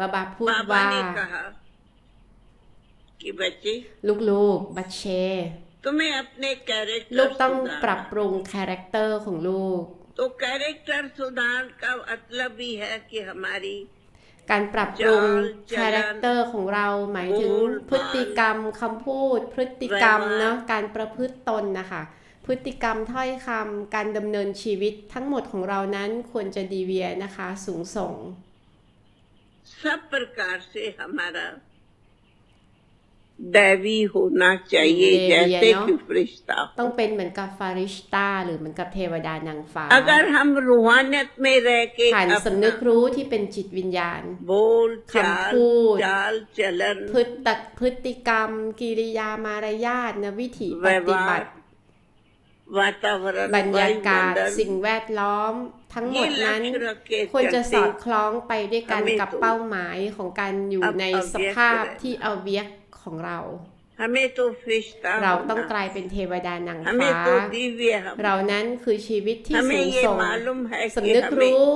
บาบาพูด बाबा ว่า ने कहा कि बच्चे ลูกๆ บัชเช तुम्हें अपने ลู कैरेक्टर กต้องปรับ सुधारना ปรุงคาแรคเตอร์ของลูก तो कैरेक्टर सुधार का मतलब भी है कि हमारी การปรับปรุง จา คาแรคเตอร์ของเราหมายถึง พูด พฤติกรรมคำพูด พฤติกรรม แปลว่า เนาะการประพฤติตนนะคะ พฤติกรรมถ้อยคำการดำเนินชีวิตทั้งหมดของเรานั้นควรจะดีเวียนะคะ สูงส่ง सब प्रकार से हमारा दैवी होना चाहिए देवी है जैसे ना? कि फरिश्ता ต้องเป็นเหมือนกับฟาริชตาหรือเหมือนกับเทวดานางฟ้า अगर हम रूहानियत में रह के ผ่านสำนึก अपना รู้ที่เป็นจิตวิญญาณ बोल चाल खमपूत, चाल चलन พฤติพฤติกรรม กิริยามารยาทนะวิถีปฏิบั व्यवहार ติ वातावरण บรรยากาศสิ่งแวดล้อม ทั้งหมดนั้นควรจะสอดคล้องไปด้วยกันกับเป้าหมายของการอยู่ในสภาพที่เอาเวียกของเรา เราต้องกลายเป็นเทวดานางฟ้าเรานั้นคือชีวิตที่สูงส่งสำนึกรู้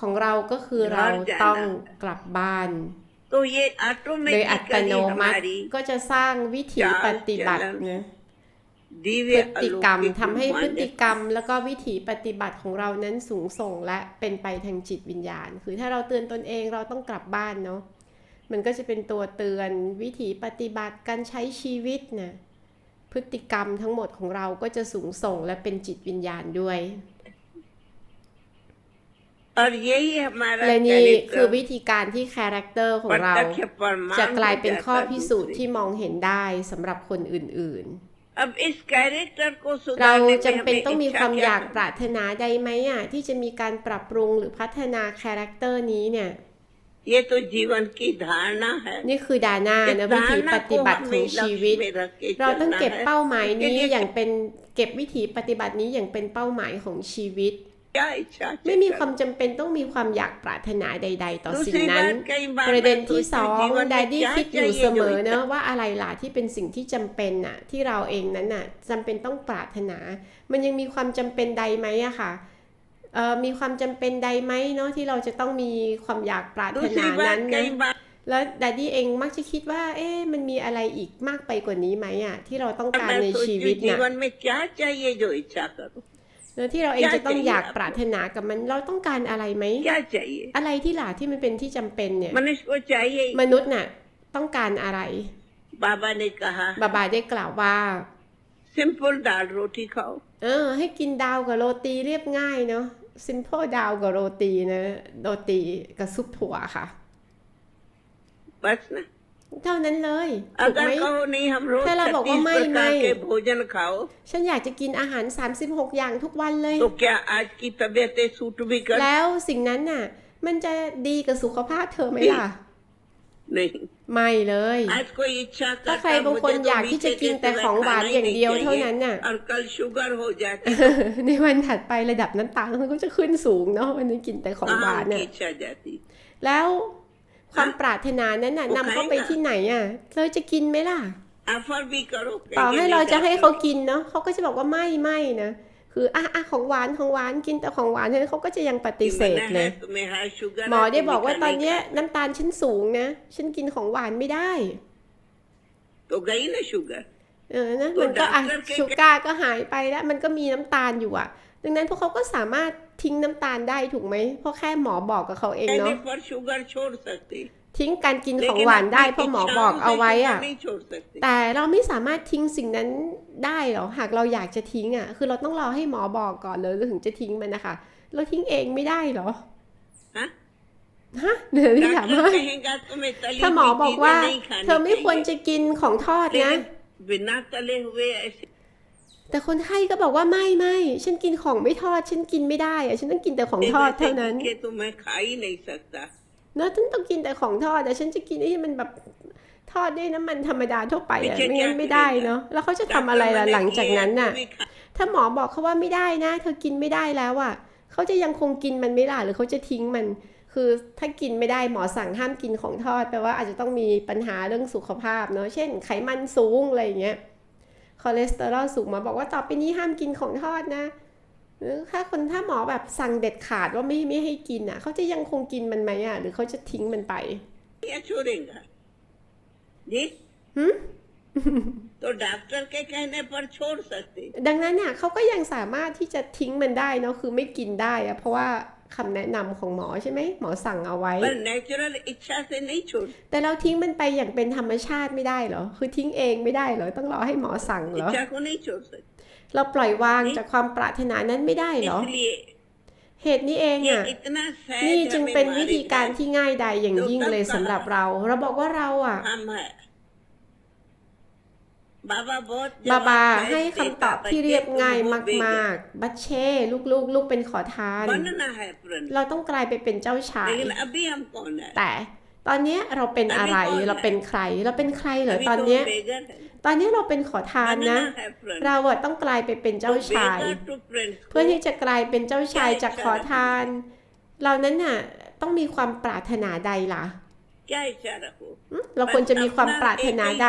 ของเราก็คือเราต้องกลับบ้านโดยอัตโนมัติก็จะสร้างวิถีปฏิบัตินะ พฤติกรรมทำให้พฤติกรรม แล้วก็วิถีปฏิบัติของเรานั้นสูงส่งและเป็นไปทางจิตวิญญาณ คือถ้าเราเตือนตนเองเราต้องกลับบ้านเนาะมันก็จะเป็นตัวเตือนวิถีปฏิบัติการใช้ชีวิตน่ะพฤติกรรมทั้งหมดของเราก็จะสูงส่งและเป็นจิตวิญญาณด้วยและนี่คือวิธีการที่คาแรคเตอร์ของเรา จะกลายเป็นข้อพิสูจน์ที่มองเห็นได้สำหรับคนอื่น ๆ เราจำเป็นต้องมีความอยากปรารถนาใดไหมอะที่จะมีการปรับปรุงหรือพัฒนาคาแรคเตอร์นี้เนี่ยนี่คือดานานะวิถีปฏิบัติของชีวิต เราต้องเก็บเป้าหมายนี้อย่างเป็นเก็บวิถีปฏิบัตินี้อย่างเป็นเป้าหมายของชีวิต ใช่ใช่ไม่มีความจำเป็นต้องมีความอยากปรารถนาใด ๆ ต่อสิ่งนั้น ประเด็นที่สองดดี้คิดอยู่เสมอนะว่าอะไรล่ะที่เป็นสิ่งที่จำเป็นน่ะ ที่เราเองนั้นน่ะจำเป็นต้องปรารถนา มันยังมีความจำเป็นใดไหมอะค่ะเอ่อมีความจำเป็นใดไหมเนาะที่เราจะต้องมีความอยากปรารถนานั้นนะแล้วดัดดี้เองมักจะคิดว่า เอ๊ะมันมีอะไรอีกมากไปกว่านี้ไหมอะที่เราต้องการในชีวิตนะ जीवन में क्या चाहिए जो इच्छा करो แล้วที่เราเองจะต้อง อยากจะ อยากปรารถนากับมันเราต้องการอะไรไหม क्या चाहिए อะไรที่หล่ะที่มันเป็นที่จำเป็นเนี่ย मनुष्य को चाहिए มนุษย์น่ะต้องการอะไร बाबा ने कहा บาบาได้กล่าวว่า सिंपल दाल रोटी खाओ เออ ให้กินดาวกับโรตีเรียบง่ายเนาะ simple ดาวกับโรตีนะ โรตีกับซุปถั่วค่ะ बस ना เท่านั้นเลยถูกไหมถ้าเราบอกว่าไม่ไม่ฉันอยากจะกินอาหาร 36 อย่างทุกวันเลย แล้วสิ่งนั้นน่ะ มันจะดีกับสุขภาพเธอไหมล่ะ ไม่เลยถ้าใครบางคนอยากที่จะกินแต่ของหวานอย่างเดียวเท่านั้นน่ะในวันถัดไประดับน้ำตาลมันก็จะขึ้นสูงเนาะวันนี้กินแต่ของหวานเนี่ยแล้ว ความปรารถนานั้นน่ะนำเขาไปที่ไหนอะ เราจะกินไหมล่ะต่อให้เราจะให้เขากินเนาะเขาก็จะบอกว่าไม่ไม่นะคืออะอะของหวานของหวานกินแต่ของหวานนั้นเขาก็จะยังปฏิเสธเลยหมอได้บอกว่าตอนเนี้ยน้ำตาลฉันสูงนะฉันกินของหวานไม่ได้ตัวไกนะชูกาเออนะมันก็อะชูการ์ก็หายไปแล้ว มันก็มีน้ำตาลอยู่อะ ดังนั้นพวกเขาก็สามารถ ทิ้งน้ำตาลได้ถูกไหมเพราะแค่หมอบอกกับเขาเองเนาะทิ้งการกินของหวานได้เพราะหมอบอกเอาไว้อะแต่เราไม่สามารถทิ้งสิ่งนั้นได้หรอหากเราอยากจะทิ้งอะ คือเราต้องรอให้หมอบอกก่อนเลยถึงจะทิ้งมันนะคะ เราทิ้งเองไม่ได้หรอฮะฮะเดี๋ยวพี่ถามว่าถ้าหมอบอกว่า เธอไม่ควรจะกินของทอดนะ แต่คนไข้ก็บอกว่าไม่ไม่ฉันกินของไม่ทอด ฉันกินไม่ได้อะฉันต้องกินแต่ของทอดเท่านั้นเนอะฉันต้องกินแต่ของทอดแต่ฉันจะกินที่มันแบบทอดด้วยน้ำมันธรรมดาทั่วไปอะไม่งั้นไม่ได้เนาะแล้วเขาจะทำอะไรล่ะหลังจากนั้นน่ะ ถ้าหมอบอกเขาว่าไม่ได้นะ เธอกินไม่ได้แล้วอะเขาจะยังคงกินมันไม่ล่ะหรือเขาจะทิ้งมัน คือถ้ากินไม่ได้หมอสั่งห้ามกินของทอดแปลว่าอาจจะต้องมีปัญหาเรื่องสุขภาพเนาะเช่น ไขมันสูงอะไรอย่างเงี้ย คอเลสเตอรอลสูงหมาบอกว่าต่อไปนี้ห้ามกินของทอดนะหรือถ้าคนถ้าหมอแบบสั่งเด็ดขาดว่าไม่ไม่ให้กินอ่ะเขาจะยังคงกินมันไหมอ่ะหรือเขาจะทิ้งมันไป या छोड़ेगा जी หึ तो डॉक्टर के कहने पर छोड़ सकते ดังนั้นน่ะเขาก็ยังสามารถที่จะทิ้งมันได้เนาะคือไม่กินได้อะเพราะว่า คำแนะนำของหมอใช่ไหมหมอสั่งเอาไว้ natural, just แต่เราทิ้งมันไปอย่างเป็นธรรมชาติไม่ได้เหรอ คือทิ้งเองไม่ได้เหรอ ต้องรอให้หมอสั่งเหรอ เราปล่อยวางจากความปรารถนานั้นไม่ได้เหรอ เหตุนี้เองอะ นี่จึงเป็นวิธีการที่ง่ายดายอย่างยิ่งเลยสำหรับเรา เราบอกว่าเราอะ บาบาให้คำตอบที่เรียบง่ายมากๆ บัชเช่ ลูกๆ ลูกเป็นขอทาน เราต้องกลายไปเป็นเจ้าชาย แต่ตอนนี้เราเป็นอะไร เราเป็นใคร เราเป็นใครเหรอตอนนี้ ตอนนี้เราเป็นขอทานนะ เราต้องกลายไปเป็นเจ้าชาย เพื่อที่จะกลายเป็นเจ้าชายจากขอทาน เรานั้นน่ะต้องมีความปรารถนาใดล่ะ เราควรจะมีความปรารถนาใด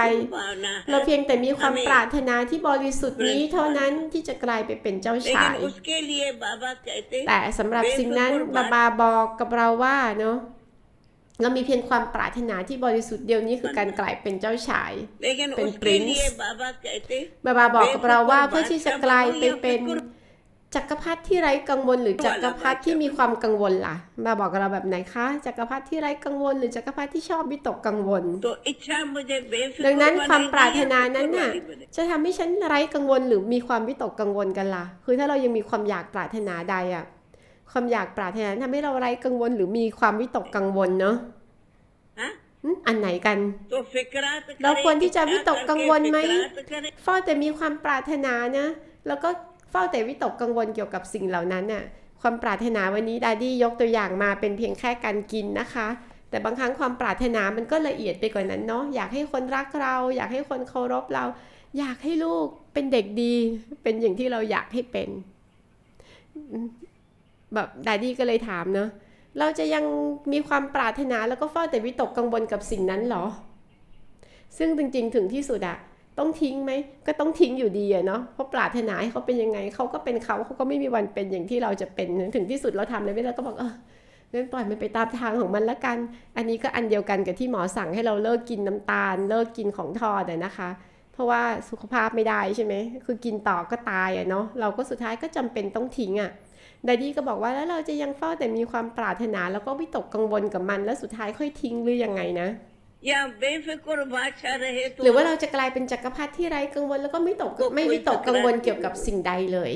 เราเพียงแต่มีความปรารถนาที่บริสุทธิ์นี้เท่านั้นที่จะกลายไปเป็นเจ้าชาย แต่สำหรับสิ่งนั้นบาบาบอกกับเราว่าเนาะเรามีเพียงความปรารถนาที่บริสุทธิ์เดียวนี้คือการกลายเป็นเจ้าชาย เป็นปรินซ์บาบาบอกกับเราว่าเพื่อที่จะกลายไปเป็น จักรพรรดิที่ไร้กังวลหรือจักรพรรดิที่มีความกังวลล่ะ มาบอกเราแบบไหนคะ จักรพรรดิที่ไร้กังวล หรือจักรพรรดิที่ชอบวิตกกังวล ดังนั้นความปรารถนานั้นน่ะ จะทำให้ฉันไร้กังวลหรือมีความวิตกกังวลกันล่ะ คือถ้าเรายังมีความอยากปรารถนาใดอะ ความอยากปรารถนาทำให้เราไร้กังวลหรือมีความวิตกกังวลเนาะอันไหนกัน เราควรที่จะวิตกกังวลไหมฟอแต่มีความปรารถนานะ แล้วก็ เฝ้าแต่วิตกกังวลเกี่ยวกับสิ่งเหล่านั้นน่ะความปรารถนาวันนี้ดาดี้ยกตัวอย่างมาเป็นเพียงแค่การกินนะคะ แต่บางครั้งความปรารถนามันก็ละเอียดไปกว่านั้นเนาะอยากให้คนรักเรา อยากให้คนเคารพเรา อยากให้ลูกเป็นเด็กดี เป็นอย่างที่เราอยากให้เป็นแบบดาดี้ก็เลยถามเนาะเราจะยังมีความปรารถนาแล้วก็เฝ้าแต่วิตกกังวลกับสิ่งนั้นเหรอ ซึ่งจริงๆ ถึงที่สุดอะ ต้องทิ้งไหมก็ต้องทิ้งอยู่ดีอะเนาะเพราะปรารถนาให้เขาเป็นยังไงเขาก็เป็นเขาเขาก็ไม่มีวันเป็นอย่างที่เราจะเป็นถึงที่สุดเราทำอะไรไม่ได้เราก็บอกเอองั้นปล่อยมันไปตามทางของมันละกัน อันนี้ก็อันเดียวกันกับที่หมอสั่งให้เราเลิกกินน้ำตาล เลิกกินของทอดนะคะ เพราะว่าสุขภาพไม่ได้ใช่ไหมคือกินต่อก็ตายอะเนาะเราก็สุดท้ายก็จำเป็นต้องทิ้งอะดดี้ก็บอกว่าแล้วเราจะยังเฝ้าแต่มีความปรารถนาแล้วก็วิตกกังวลกับมัน แล้วสุดท้ายค่อยทิ้งหรือยังไงนะ หรือว่าเราจะกลายเป็นจักรพรรดิที่ไร้กังวลแล้วก็ไม่ตกไม่วิตกกังวลเกี่ยวกับสิ่งใดเลย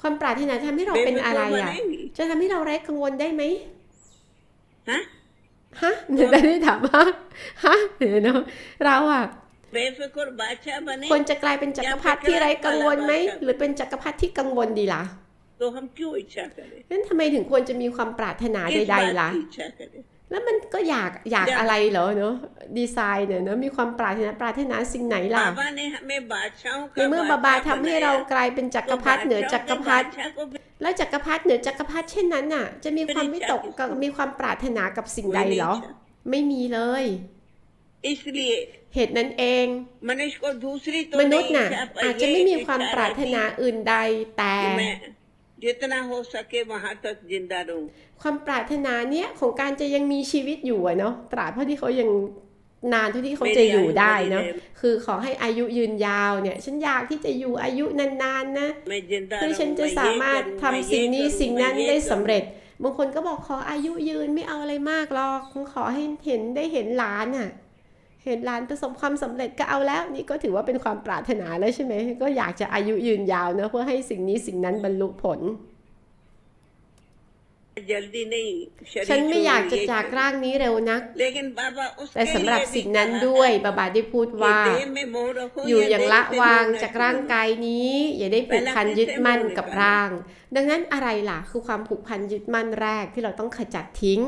ความปรารถนาทำให้เราเป็นอะไรอะ จะทำให้เราไร้กังวลได้ไหมฮะฮะเดินูได้ถามว่าฮะเดี๋ยวนะเราอะคนจะกลายเป็นจักรพรรดิที่ไร้กังวลไหมหรือเป็นจักรพรรดิที่กังวลดีล่ะนั้นทำไมถึงควรจะมีความปรารถนาใดๆล่ะ แล้วมันก็อยากอยากอะไรเหรอเนาะดีไซน์เนี่ยเนาะมีความปรารถนาปรารถนาสิ่งไหนล่ะในเมื่อบาบาทำให้เรากลายเป็นจักรพรรดิเหนือจักรพรรดิแล้วจักรพรรดิเหนือจักรพรรดิเช่นนั้นน่ะ จะมีความไม่ตกกับมีความปรารถนากับสิ่งใดเหรอ ไม่มีเลยเหตุนั้นเองมนุษย์น่ะอาจจะไม่มีความปรารถนาอื่นใดแต่ जितना हो सके वहां तक जिंदा रहूं ความปรารถนาเนี้ยของการจะยังมีชีวิตอยู่อะเนาะตราบเท่าที่เขายังนานเท่าที่เขาจะอยู่ได้เนาะคือขอให้อายุยืนยาวเนี่ย ฉันอยากที่จะอยู่อายุนานๆนะ मैं जिंदा เพื่อ रहूं ฉันจะ मैं ये สามารถ करूं, ทำ मैं สิ่ง ये นี้ करूं, สิ่งนั้น मैं ये ได้ करूं สำเร็จ บางคนก็บอกขออายุยืนไม่เอาอะไรมากหรอกขอให้เห็นได้เห็นหลานอ่ะ เห็นหลานประสบความสำเร็จก็เอาแล้ว นี่ก็ถือว่าเป็นความปรารถนาแล้วใช่ไหมก็อยากจะอายุยืนยาวนะเพื่อให้สิ่งนี้สิ่งนั้นบรรลุผลฉันไม่อยากจะจากร่างนี้เร็วนัก แต่สำหรับสิ่งนั้นด้วยบาบาได้พูดว่า อยู่อย่างละวางจากร่างกายนี้ อย่าได้ผูกพันยึดมั่นกับร่าง ดังนั้นอะไรล่ะ คือความผูกพันยึดมั่นแรกที่เราต้องขจัดทิ้ง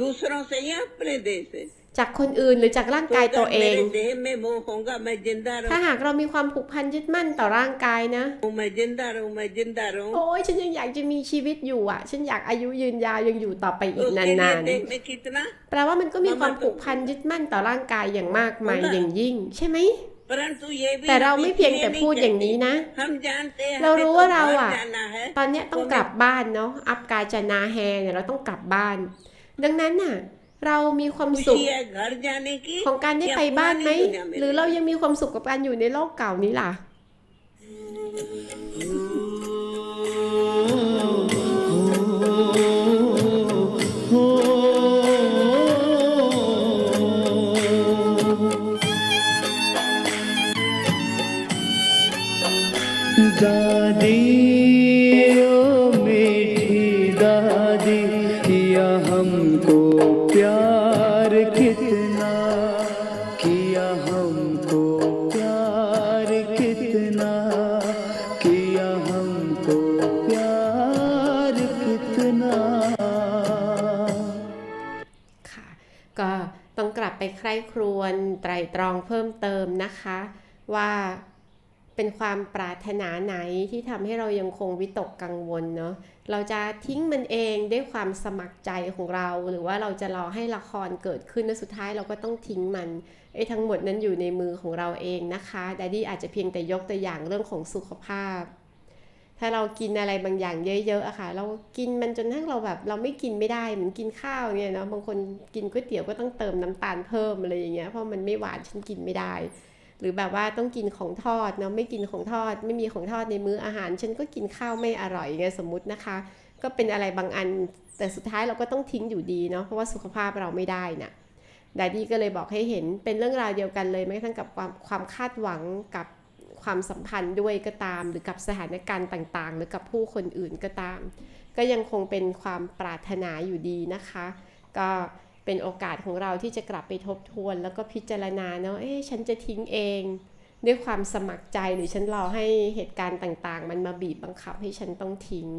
दूसरों से या अपने देह से จากคนอื่นหรือจากร่าง तो กายตัว अगर เอง मेरे देह में मोह होगा मैं जिंदा ถ้า रहूं หากเรามีความผูกพันยึดมั่นต่อร่างกายนะ मैं जिंदा रहूं मैं जिंदा रहूं โอ้ยฉันยังอยากจะมีชีวิตอยู่อ่ะ ฉันอยากอายุยืนยาวยังอยู่ต่อไป तो อีก उसके นา लिए น देह में कितना ๆ แปลว่ามันก็มีความผูกพันยึดมั่นต่อร่างกายอย่างมากมายอย่างยิ่ง ใช่ไหม परंतु ये भी แต่เรา हम ไม่เพียง इसलिए แต่ नहीं พูดอย่าง कहते। นี้นะ हम जानते हैं เรา हमें รู้ तो ว่าเรา बाहर อะ जाना है ตอนเนี้ยต้องกลับบ้านเนาะอัปกาจนาแฮเนี่ยเราต้องกลับบ้าน ดังนั้นน่ะ เรามีความสุขของการได้ไปบ้านไหม หรือเรายังมีความสุขกับการอยู่ในโลกเก่านี้ล่ะ大地。 องกลับไปใคร่ครวญไตรตรองเพิ่มเติมนะคะ ว่าเป็นความปรารถนาไหนที่ทำให้เรายังคงวิตกกังวลเนาะเราจะทิ้งมันเองด้วยความสมัครใจของเรา หรือว่าเราจะรอให้ละครเกิดขึ้นแล้วสุดท้ายเราก็ต้องทิ้งมันไอ้ทั้งหมดนั้นอยู่ในมือของเราเองนะคะดดดี้อาจจะเพียงแต่ยกตัวอย่างเรื่องของสุขภาพ ถ้าเรากินอะไรบางอย่างเยอะๆอะค่ะ เรากินมันจนทั้งเราแบบเราไม่กินไม่ได้เหมือนกินข้าวเนี่ยเนาะบางคนกินก๋วยเตี๋ยวก็ต้องเติมน้ำตาลเพิ่มอะไรอย่างเงี้ยเพราะมันไม่หวานฉันกินไม่ได้ หรือแบบว่าต้องกินของทอดเนาะไม่กินของทอด ไม่มีของทอดในมื้ออาหาร ฉันก็กินข้าวไม่อร่อยไงสมมตินะคะ ก็เป็นอะไรบางอัน แต่สุดท้ายเราก็ต้องทิ้งอยู่ดีเนาะเพราะว่าสุขภาพเราไม่ได้น่ะดดดี้ก็เลยบอกให้เห็นเป็นเรื่องราวเดียวกันเลยแม้กระทั่งกับความความคาดหวังกับ ความสัมพันธ์ด้วยก็ตาม หรือกับสถานการณ์ต่างๆ หรือกับผู้คนอื่นก็ตาม ก็ยังคงเป็นความปรารถนาอยู่ดีนะคะ ก็เป็นโอกาสของเราที่จะกลับไปทบทวน แล้วก็พิจารณาเนาะเอ๊ะฉันจะทิ้งเอง ด้วยความสมัครใจหรือฉันรอให้เหตุการณ์ต่างๆ มันมาบีบบังคับให้ฉันต้องทิ้ง